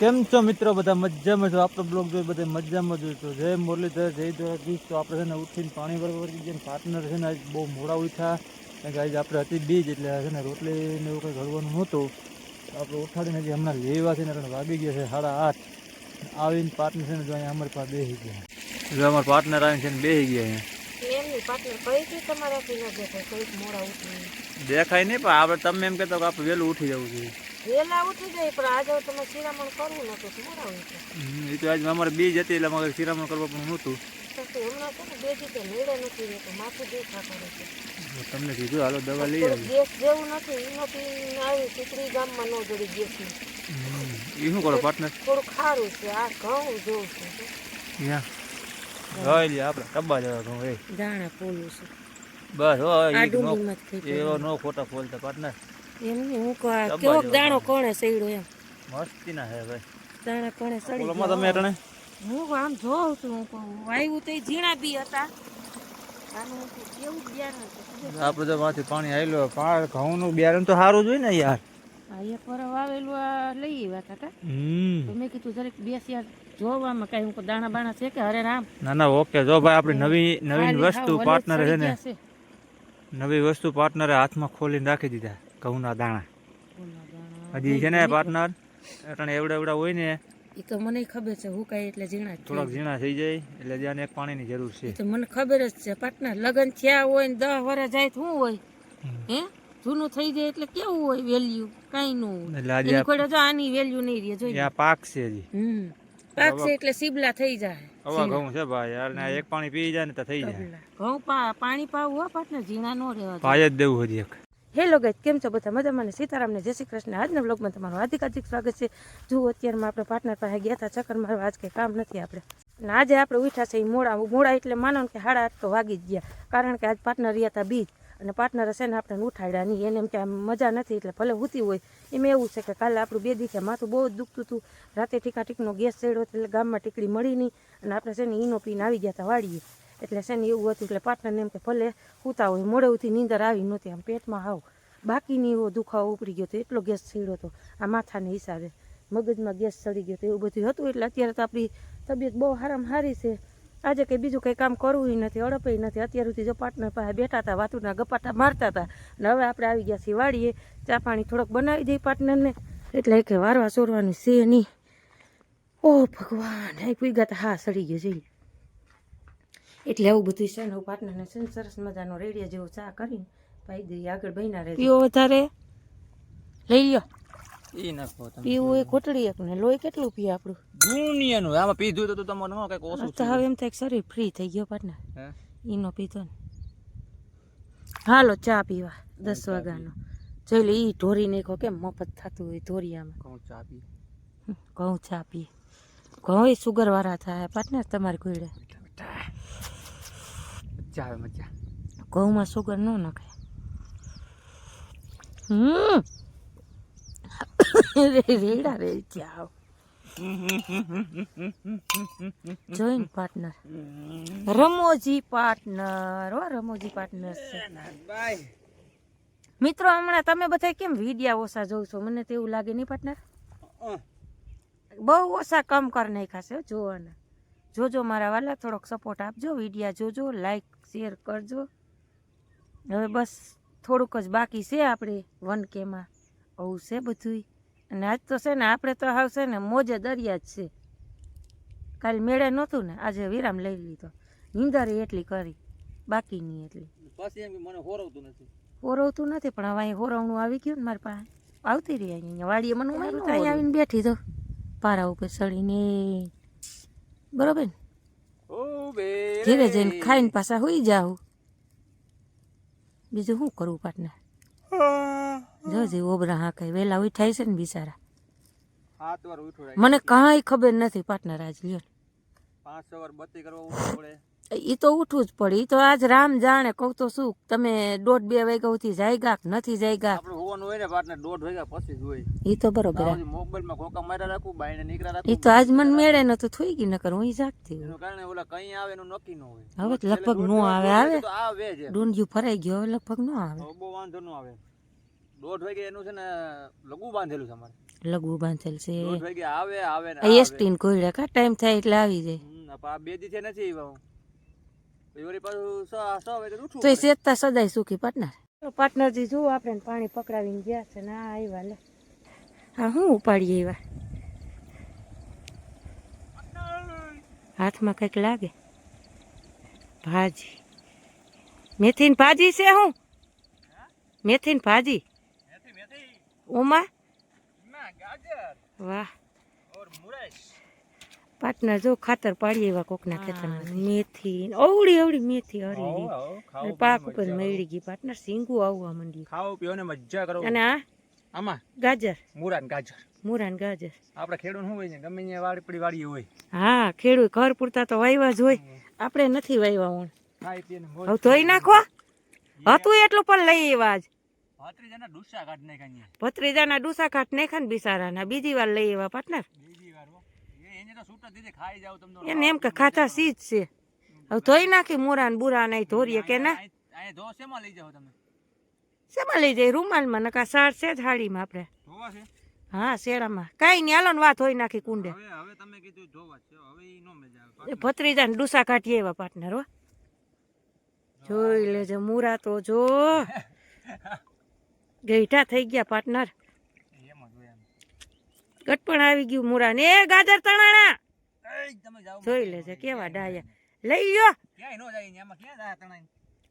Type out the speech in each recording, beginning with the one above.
કેમ છો મિત્રો? બધા મજામાં છો? આપણો બ્લોગ જોઈ બધા મજામાં જોઈ તો જય મુરલીધર જય દ્વારકાધીશ. તો આપણે છે ને ઉઠીને પાણી બરાબર કરી પાર્ટનર છે ને આજ બહુ મોડા ઉઠ્યા. કારણ કે આજે આપણે હતી બીજ એટલે છે ને રોટલી ને એવું કંઈ ઘડવાનું નહોતું. આપણે ઉઠાડીને જે હમણાં લેવા છે ને વાગી ગયા છે સાડા આઠ. આવીને પાર્ટનર છે ને જો અહીંયા અમારી પાસે બેસી ગયા. જો અમારા પાર્ટનર આવીને છે ને બેસી ગયા અહીંયા. દેખાય નહીં પણ આપણે તમે એમ કહેતો કે આપણે વહેલું ઉઠી જવું જોઈએ. વહેલા ઉઠી જાય પણ આજે તમે શિરામણ કરવું નતું તો મોડા એ તો આજ અમારે બીજ હતી એટલે અમારે શિરામણ કરવા પણ નહોતું. હમણાં છે ને બે દીધે મેળે નથી રહેતો માથું દુખા કરે છે. તમને કીધું હાલો દવા લઈ આવી ગેસ જેવું નથી એનો પીને આવી ચીકડી ગામમાં ન જડી ગેસની. એ શું કરો પાર્ટનર થોડું ખારું છે આ ઘઉં જોઉં છે. ત્યાં આપણે ટબ્બા જેવા ઘઉં એ. દાણા પોલું છે. બસ હો એવો નો ખોટા ફોલતા પાર્ટનર એમ હું કેવો દાણો કોણે સડ્યો એમ? મસ્તી ના હે ભાઈ. દાણા કોણે સડી ઓલામાં તમે અટણે? હું આમ જોઉં છું હું કહું આવ્યું તો ઝીણા બી હતા. આપણે તો માંથી પાણી આવેલું પાર ઘઉંનું બિયારણ તો સારું જોઈએ ને યાર. આ એક વાર વાવેલું આ લઈ આવ્યા હતા કા? હમ. તો મેં કીધું જરીક બેસ્યા જોવામાં કઈ હું દાણા બાણા છે કે હરે રામ? ના ના ઓકે જો ભાઈ આપણી નવી નવીન વસ્તુ પાર્ટનર પાર્ટનરે છે ને. નવી વસ્તુ પાર્ટનરે હાથમાં ખોલીને રાખી દીધા. ઘઉંના દાણા. છે. હજી છે ને પાર્ટનર એટલે એવડા એવડા હોય ને એ તો મને ખબર છે હું કઈ એટલે ઝીણા થોડાક ઝીણા થઈ જાય એટલે જ્યાં એક પાણીની જરૂર છે. તો મને ખબર જ છે પાર્ટનર લગ્ન થયા હોય ને દસ વર્ષ જાય શું હોય? હે? જૂનું થઈ જાય એટલે કેવું હોય વેલ્યુ કઈ નું એટલે આજે કોઈ આની વેલ્યુ નહીં રહે જોઈએ આ પાક છે હજી. હમ. પાકશે એટલે સીબલા થઈ જાય હવા ઘઉં છે ભાઈ યાર ને એક પાણી પી જાય ને તો થઈ જાય. ઘઉં પા પાણી પાવું હો પાટને ઝીણા નો રહેવા પાય જ દેવું હજી એક. હેલો ગાઈસ કેમ છો બધા? મજામાં સીતારામને જય શ્રી કૃષ્ણ. આજના બ્લોગમાં તમારું હાર્દિક હાર્દિક સ્વાગત છે. જુઓ, અત્યારમાં આપણે પાર્ટનર પાસે ગયા હતા ચક્કર મારવા. આજ કંઈ કામ નથી આપણે. અને આજે આપણે ઉઠ્યા છે એ મોડા. મોડા એટલે માનો કે આઠ તો વાગી જ ગયા. કારણ કે આજ પાર્ટનર રહ્યા હતા બીજ. અને પાર્ટનર હશે ને આપણે ઉઠાડ્યા નહીં. એને એમ કે મજા નથી એટલે ભલે હોતી હોય. એમ એવું છે કે કાલે આપણું બે દીખે માથું બહુ જ દુખતું હતું. રાતે ટીકા ટીકનો ગેસ ચડ્યો એટલે ગામમાં ટીકડી મળી નહીં. અને આપણે છે ને ઈનો પીને આવી ગયા હતા વાડીએ. એટલે છે ને એવું હતું એટલે પાર્ટનરને એમ કે ભલે સૂતા હોય મોડે ઉઠી નીંદર આવી નહોતી, આમ પેટમાં હાવ બાકીની એવો દુખાવો ઉપડી ગયો હતો એટલો ગેસ ચડ્યો હતો આ માથાને હિસાબે. મગજમાં ગેસ ચડી ગયો હતો એવું બધું હતું, એટલે અત્યારે તો આપણી તબિયત બહુ હારામાં સારી છે. આજે કંઈ બીજું કંઈ કામ કરવું નથી અડપે નથી. અત્યાર સુધી જો પાર્ટનર પાસે બેઠા હતા, વાતુના ગપાટા મારતા હતા અને હવે આપણે આવી ગયા છીએ વાડીએ, ચા પાણી થોડોક બનાવી દઈએ પાર્ટનરને એટલે કે વારવા ચોરવાનું છે નહીં. ઓ ભગવાન હે પીગા તો હા સડી ગયો જોઈ એટલે આવું બધું છે ને હું પાર્ટનરને છે ને સરસ મજાનો રેડિયા જેવો ચા કરીને પાઈ દઈએ આગળ બન્યા રહે પીવો વધારે. લઈ લ્યો. ઈ નાખો તમે. પીવું એ કોટડી એક ને લોહી કેટલું પીએ આપણું? દુનિયાનું. આમાં પીધું તો તમારે ન કંઈક ઓછું તો હવે એમ થાય શરીર ફ્રી થઈ ગયો પાર્ટનર. હે? ઈનો પીધો ને. હાલો ચા પીવા. દસ વાગ્યાનો. જોઈ લે ઈ ઢોરી નાખો કેમ મફત થતું હોય ઢોરિયામાં? કહું ચા પી હમ, ઘઉં ચા પીએ. ઘઉં સુગરવાળા થાય. પાર્ટનર તમારી કોઈડે મજા આવે મજા ઘઉંમાં સુગર ન નખાય. હમ. રેડા રે જાવ જોઈન પાર્ટનર રમોજી પાર્ટનર હો રમોજી પાર્ટનર છે. મિત્રો હમણાં તમે બધા કેમ વિડિયા ઓછા જોવ છો? મને તો એવું લાગે નહીં પાર્ટનર બહુ ઓછા કમ કરી નાખાશે જોવાના. જોજો મારા વાલા થોડોક સપોર્ટ આપજો વિડિયા જોજો લાઈક શેર કરજો. હવે બસ થોડુંક જ બાકી છે આપણે વન કેમાં આવું છે બધુંય. અને આજ તો છે ને આપણે તો હાવ છે ને મોજે દરિયા જ છે. કાલે મેળે નહોતું ને આજે વિરામ લઈ લીધો. નીંદર એટલી કરી. બાકીની એટલી. પછી એમ કે મને હોરવતું નથી. હોરવતું નથી પણ હવે અહીં હોરવણું આવી ગયું ને મારી પાસે. આવતી રહી અહીંયા. વાડીએ મને ઉમેરું તો અહીં આવીને બેઠી તો. પારા ઉપર ચડીને. બરોબર? ઘેરે જઈને ખાઈને પાછા હોઈ જાવ બીજું શું કરવું પાટને? જોજે ઓબરા હા કઈ વહેલા ઉઠાય છે ને બિચારા. મને કાંઈ ખબર નથી પાટનર આજ લ્યો. પાંચ છ વાર બત્તી કરવા પડે. એ તો ઉઠવું જ પડે. એ તો આજ રામ જાણે કહું તો શું તમે દોઢ બે વાગ્યા સુધી જાય ગા નથી આપણે હોવાનું હોય ને દોઢ વાગ્યા પછી જ હોય. એ તો બરોબર મોબાઈલમાં ખોકા માર્યા રાખું બાઈને નીકળ્યા એ તો આજ મને મેળે ન તો થઈ ગઈ નકર હું જાગતી એનું કારણે ઓલા કઈ આવે એનું નક્કી ન હોય. હવે લગભગ નો આવે આવે? આવે જ. એમ. ફરાઈ ગયો હવે લગભગ નો આવે. બહુ વાંધો નો આવે. દોઢ વાગે એનું છે ને લઘુ બાંધેલું છે અમારે. લઘુ બાંધેલ છે. દોઢ વાગે આવે આવે એસટી ને ટાઈમ થાય એટલે આવી જાય. આ બે દી છે નથી આવ્યા તો એ શેતતા સદાય સુખી પાર્ટનર પાર્ટનરજી જુઓ આપણે પાણી પકડાવીને ગયા છે ને આ આવ્યા લે. હા હું ઉપાડીએ એવા હાથમાં કંઈક લાગે. ભાજી. મેથીન ભાજી છે હું? મેથીન ભાજી? મેથી મેથી. ઓમાં વાહ. ઓર પાર્ટનર જો ખાતર પાડીએ એવા કોકના ખેતરમાં મેથી અવળી અવળી મેથી હરી પાક ઉપર મેળી ગઈ પાર્ટનર સિંગું આવવા માંડ્યું. ખાવ પીઓ ને મજા કરો. અને આ? આમાં? ગાજર. મુરાન ગાજર. મુરાન ગાજર. આપણે ખેડૂત શું હોય છે? ગમે ત્યાં વાડી વાડી હોય. હા ખેડૂત ઘર પૂરતા તો વાયવા જ હોય. આપણે નથી વાયવા હું હવે ધોઈ નાખો. હતું એટલું પણ લઈ એવા જ ભત્રીજાના જણા કાઢ નાખ્યા ભત્રીજાના ડુસા કાઢ નાખ્યા ને બિસારાના. બીજી વાર લઈ એવા પાર્ટનર એને જ એમ કે ખાતા સીજ છે. હવે ધોઈ નાખી મોરા ને બુરા ને ધોરીએ કે ના? શેમાં લઈ જાય? રૂમાલમાં નકા સાર છે થાળીમાં આપણે. ધોવા છે? હા શેરામાં કાંઈ નહીં હાલો ને વાત હોય નાખી કુંડે. હવે ને ડુસા કાઢીએ એવા પાર્ટનર હો. જોઈ લેજે મુરા તો જો. ગઈઠા થઈ ગયા પાર્ટનર. જ. ગટપણ આવી ગયું મુરા ને. એ ગાજર તણાણા. જોઈ લેજે કેવા ડાયા. લઈ ગયો ક્યાંય નો જાય એમાં ક્યાં જાય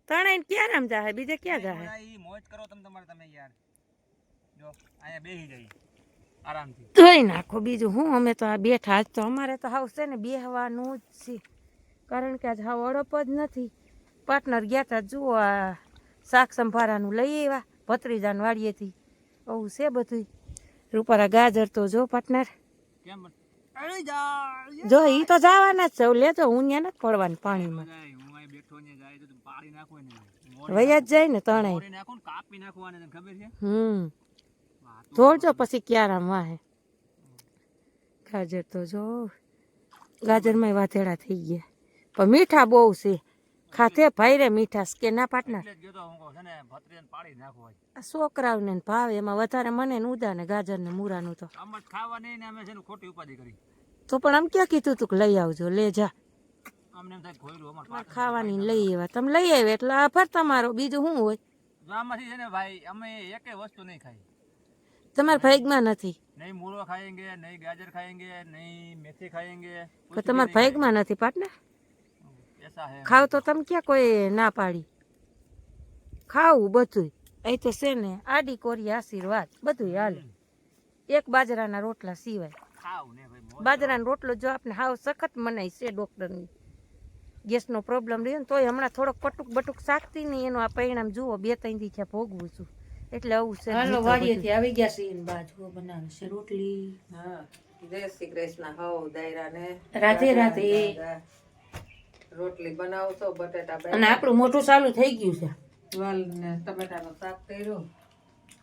તણાઈ ક્યાં આમ જાહે બીજે ક્યાં જાહે મોજ કરો તમે તમારે તમે યાર. જો અહીંયા બેહી જઈએ આરામથી. ધોઈ નાખો બીજું હું અમે તો આ બેઠા આજ તો. અમારે તો હાવ છે ને બેહવાનું જ છે. કારણ કે આજ હાવ અડપ જ નથી. પાર્ટનર ગયા તા જુઓ આ શાક સંભારાનું લઈ આવ્યા ભત્રીજાન વાડીએથી આવું છે બધું રૂપારા ગાજર તો જો પાર્ટનર જો ઈ તો જવાના જ છે લેજો હું ત્યાં નથી પડવાનું પાણીમાં. વયા જ જાય ને છે? હમ. જોડજો પછી ક્યારામ વાહે. ગાજર તો જો. ગાજરમાં વાધેડા થઈ ગયા. પણ મીઠા બહુ છે. ખાતે ભાઈ રે મીઠાસ કે ના પાટના? છોકરાઓને ભાવ એમાં વધારે મને ઉદા ને ગાજર ને મૂરા નું તો ખોટી ઉપાધિ કરી. તો પણ આમ ક્યાં કીધું તું લઈ આવજો લે જા. ખાવાની લઈ આવ્યા. તમે લઈ આવ્યા એટલે આભાર તમારો બીજું શું હોય? આમાંથી છે ને ભાઈ અમે એકે વસ્તુ નહીં ખાઈ. તમારા ભાઈગમાં નથી? નહીં મૂળો ખાયેંગે નહીં ગાજર ખાયેંગે નહીં મેથી ખાયેંગે તમારા ભાઈકમાં નથી પાટના? ખાવ તો તમે ક્યાં કોઈ ના પાડી? ખાવું બધું અહીં તો છે ને આડી કોરી આશીર્વાદ બધું હાલે. એક બાજરાના રોટલા સિવાય. ખાવ ને ભાઈ મોજ બાજરાનો રોટલો જો આપણે હાવ સખત મનાય છે ડૉક્ટરની. ગેસનો પ્રોબ્લેમ રહ્યો ને તોય હમણાં થોડોક પટુક બટુક શાકતી નહીં એનું આ પરિણામ જુઓ બે ત્રણ દી ત્યાં ભોગવું છું. એટલે આવું છે હાલો વાડીએથી આવી ગયા છે એને બાજુ બનાવે છે રોટલી. હા. જય શ્રી કૃષ્ણ. હવ દાયરાને રાધે રાધે. રોટલી બનાવશો બટેટા અને આપણું મોટું ચાલુ થઈ ગયું છે. વાલ ને ટમેટાનું શાક કર્યું.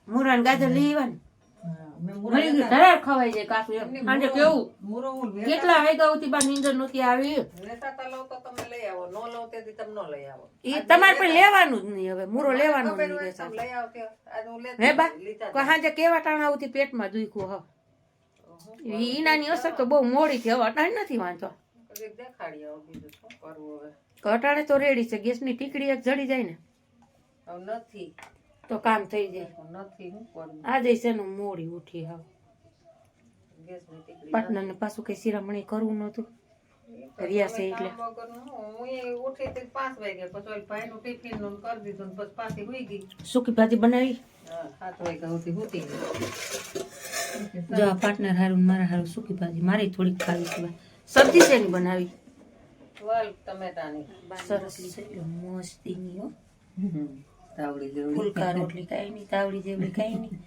ને ગાજર લઈ આવવાનું હા, મૂરો હું કેટલા વાગ્યા બાર નીંદર નહોતી આવી? વેચાતા તો તમે લઈ આવો નો લઉં તેથી તમે ન લઈ આવો. ઈ તમારે પણ લેવાનું જ નહીં હવે મૂરો લેવાનું હું હે બા સાંજે કેવા ટાણા પેટમાં દુખ્યું ઈ ઈનાની અસર તો બહુ મોડી થી હવે અટાણ નથી વાંચો અટાણે તો રેડી છે ગેસની ટીકડી એક જડી જાય ને. નથી. તો કામ થઈ જાય. નથી આજે છે ને મોડી ઉઠી હવે. પાટનર ને પાછું કઈ શિરામણી કરવું નતું રહ્યા છે એટલે. સૂકી ભાજી બનાવી. જો પાર્ટનર હારું મારા હારું સૂકી ભાજી મારી થોડીક ખાવી છે સબ્જી શેની બનાવી? સરસ મસ્તીની હો. તાવડી રોટલી કાંઈ નહીં તાવડી જેવડી કાંઈ નહીં.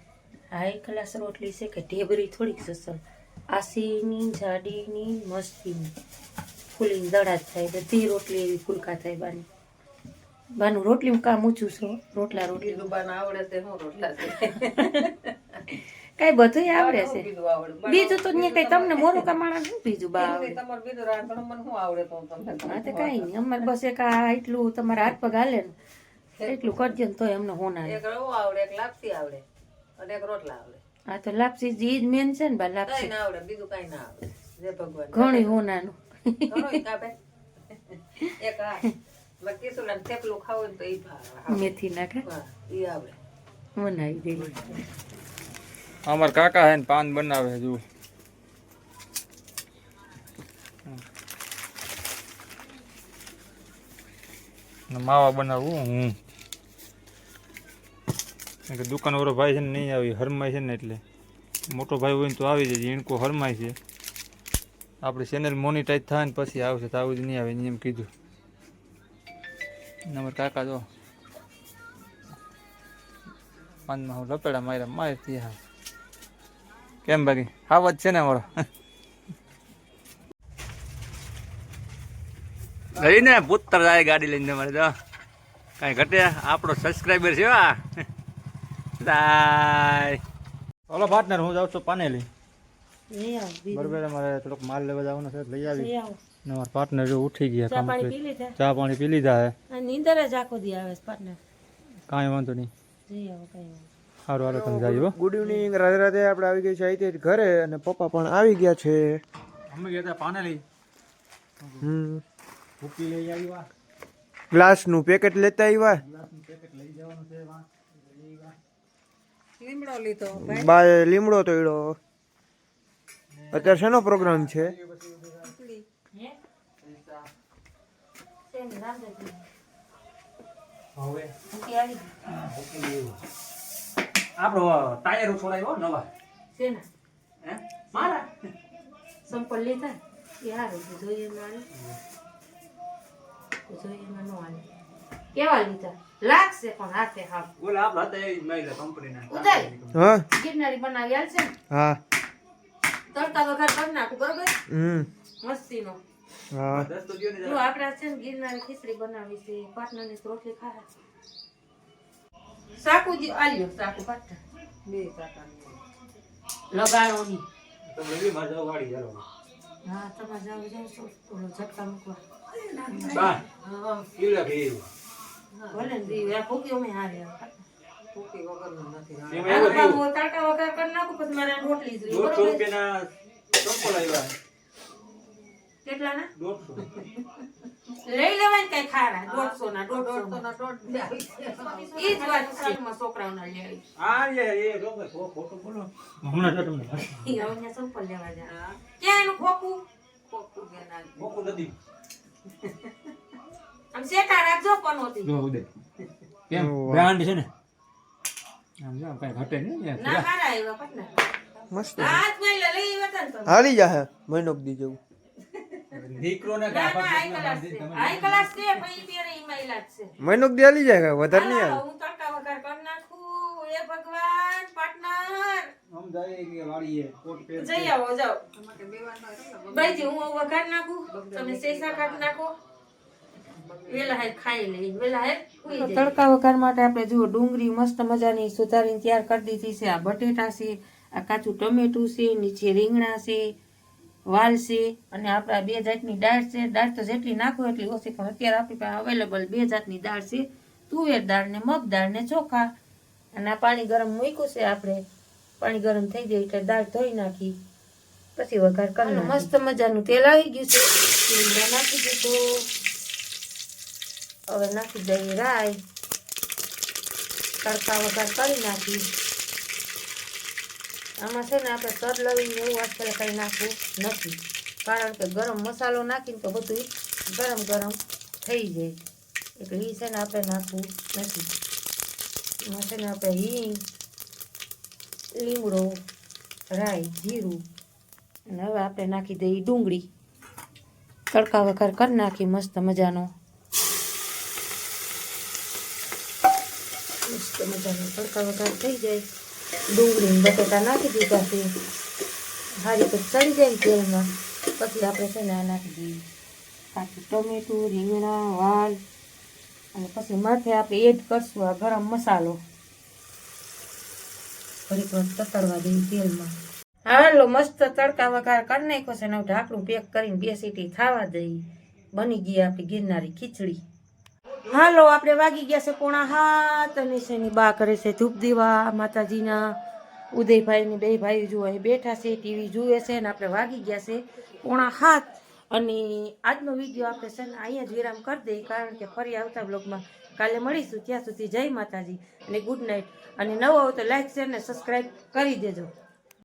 હાઈ ક્લાસ રોટલી છે કે ઢેબરી થોડીક સસલ. આસીની જાડીની મસ્તીની. ફૂલીની દડા જ થાય બધી રોટલી એવી ફુલકા થાય બાની. બાનું રોટલીમાં કામ ઊંચું છો રોટલા રોટલી. આવડે તે હું રોટલા કાંઈ બધું આવડે છે. બીજું તો કઈ તમને મોરું કમાણા શું બીજું બા આવડે. તમારે બીજું રાંધણ મને શું આવડે તો તમને હા તો કઈ નહીં. અમારે બસ એક આ એટલું તમારા હાથ પગ હાલે ને. એટલું કરજો ને તોય અમને હોના એક રવો આવડે એક લાપસી આવડે અને એક રોટલા આવડે. આ તો લાપસી જી જ મેન છે ને બા લાપસી. ના આવડે બીજું કઈ ના આવડે. જે ભગવાન ઘણી હોનાનું. એક આ. થેપલું ખાવું તો ઈ મેથી નાખે? એ આવડે. બનાવી અમાર કાકા હે ને પાન બનાવે જુઓ. માવા બનાવું, હું. દુકાન વાળો ભાઈ છે ને નહીં આવી હરમાય છે ને એટલે. મોટો ભાઈ હોય તો આવી જાય, ઈણકો હરમાય છે. આપણી ચેનલ મોનિટાઈઝ થાય ને પછી આવશે, તો આવું જ નહીં આવે, એમ કીધું. અમારા કાકા જો. પાનમાં હું લપેડા માર્યા, મારે હા કેમ બાકી? હા વચ્ચે છે ને અમારો. ને પુત્ર જાય ગાડી લઈને તમારે જો કાંઈ ઘટે? આપણો સબસ્ક્રાઈબર છે આ દાય ઓલો પાર્ટનર હું જાઉં છું પાનેલી. બરોબર અમારે થોડોક માલ લેવા જવાનો છે લઈ આવી. અમારા પાર્ટનર જો ઉઠી ગયા ચા પાણી પી લીધા? ચા પાણી પી લીધા હે. નીંદર જ આખો દી આવે પાર્ટનર કાંઈ વાંધો નહીં. જઈ આવો કઈ વાંધો સારું હાલો તમે જાય ગુડ ઇવનિંગ રાધે રાધે. આપણે આવી ગઈ છે અહીંથી ઘરે અને પપ્પા પણ આવી ગયા છે. અમે ગયા હતા પાનેલી. હમ. ભૂકી લઈ આવ્યા. ગ્લાસનું પેકેટ લેતા આવ્યા. લીમડો લીધો બાએ લીમડો તોડ્યો. અત્યારે શેનો પ્રોગ્રામ છે? હે શેને રાંધે હવે. ભૂકી આવી ગઈ. આપણો ટાયર છોડાયો નવા. શેના? હે? મારા? સંપલ લીધા? એ હારું જોઈએ એમાં જોઈએ નો હાલે. કેવા લીધા? લાગશે પણ હાથે હાવ. ઓલા આપણા હતા એ મહિલા કંપનીના. ઉદય! હા? ગિરનારી બનાવી હાલશે છે હા. તડકા વઘાર કરી નાખું બરોબર? હમ. મસ્તીનો. હા. દસ તો ને છે ને ગિરનારી ખીચડી બનાવી છે પાટણની રોટલી ખાય સાકુ જી આલ્યો સાકુ પાછા બે લગાડો લગાડોની તમે માં હા તમે જાવ જાવ છો ઓલો ઝટકા મૂકવા. બા ભલે ને દીવ આ ભૂકી અમે હારે ભૂકી નથી. તડકા વઘાર કરી નાખું પછી મારે રોટલી જોઈએ બરોબર? રૂપિયાના ચંપલ આવ્યા કેટલાના? લઈ લેવાય કઈ ખારા દોઢસો ના દોઢસો ના દોઢ. ઈ જ વાત છે છોકરાઓના લઈ આવી. આ એ એ ખોટો બોલો હમણાં જો તમને ઈ અહીંયા સંપલ લેવા જા ક્યાં એનું ખોખું? ખોખું કે ના મોકું નથી. આમ શેઠા રાખજો પણ હોતી જો ઉદે કેમ? બ્રાન્ડ છે ને? આમ જો કઈ ઘટે નહીં ના ખારા આવ્યા પટના મસ્ત. હાથ મેલે લઈ આવ્યા તા ને તમે. હાલી જા મહિનો દી જેવું ના હાઈ ક્લાસ છે. છે જાય વધારે નહીં હું તડકા વગર કરી નાખું. એ ભગવાન પાર્ટનર આમ જાય કે વાળીએ કોટ પહેર જઈ આવો જાઓ. અમારે બેવાનું હોય ને, ભાઈજી હું વઘાર નાખું? તમે શેષા કાઢી નાખો. વેલા હે ખાઈ લઈ વેલા હે તડકા વઘાર માટે આપણે જુઓ ડુંગળી મસ્ત મજાની સુધારીને તૈયાર કરી દીધી છે. આ બટેટા છે આ કાચું ટમેટું છે નીચે રીંગણા છે વાલ છે અને આપણા બે જાતની દાળ છે. દાળ તો જેટલી નાખો એટલી ઓછી પણ અત્યારે આપણી પાસે અવેલેબલ બે જાતની દાળ છે. તુવેર દાળ ને મગ દાળ ને ચોખા. અને આ પાણી ગરમ મૂક્યું છે આપણે. પાણી ગરમ થઈ જાય એટલે દાળ ધોઈ નાખી. પછી વઘાર કરી મસ્ત મજાનું તેલ આવી ગયું છે. નાખી દીધું. હવે નાખી દઈએ રાય તડકા વઘાર કરી નાખી. આમાં છે ને આપણે તર લવિંગ એવું આજકાલ કંઈ નાખવું નથી. કારણ કે ગરમ મસાલો નાખીને તો બધું ગરમ ગરમ થઈ જાય. એટલે એ છે ને આપણે નાખવું નથી. એમાં છે ને આપણે હિંગ, લીમડો, રાઈ, જીરું અને હવે આપણે નાખી દઈએ ડુંગળી. તડકા વઘાર કરી નાખી મસ્ત મજાનો. મસ્ત મજાનો તડકા વઘાર થઈ જાય. ડુંગળી બટેટા નાખી દીધા છે. હારી પછી ચડી જાય તેલમાં. પછી આપણે છે ને આ નાખી દઈએ. કાચું ટમેટું, રીંગણા, વાલ અને પછી માથે આપણે એડ કરશું આ ગરમ મસાલો. ફરી વાર તતડવા દઈએ તેલમાં. હાલો, મસ્ત તડકા વઘાર કરી નાખ્યો છે ને ઢાંકણું પેક કરીને બે સીટી ખાવા દઈ બની ગઈ આપણી ગિરનારી ખીચડી. હાલો, આપણે વાગી ગયા છે પોણા હાથ અને શેની બા કરે છે ધૂપ દીવા. માતાજીના ઉદયભાઈની બે ભાઈ જુઓ બેઠા છે, ટીવી જુએ છે અને આપણે વાગી ગયા છે પોણા હાથ અને આજનો વીડિયો આપણે છે ને અહીંયા જ વિરામ કરી દઈએ, કારણ કે ફરી આવતા બ્લોગમાં કાલે મળીશું. ત્યાં સુધી જય માતાજી અને ગુડ નાઇટ. અને નવો હોય તો લાઈક, શેર ને સબસ્ક્રાઈબ કરી દેજો.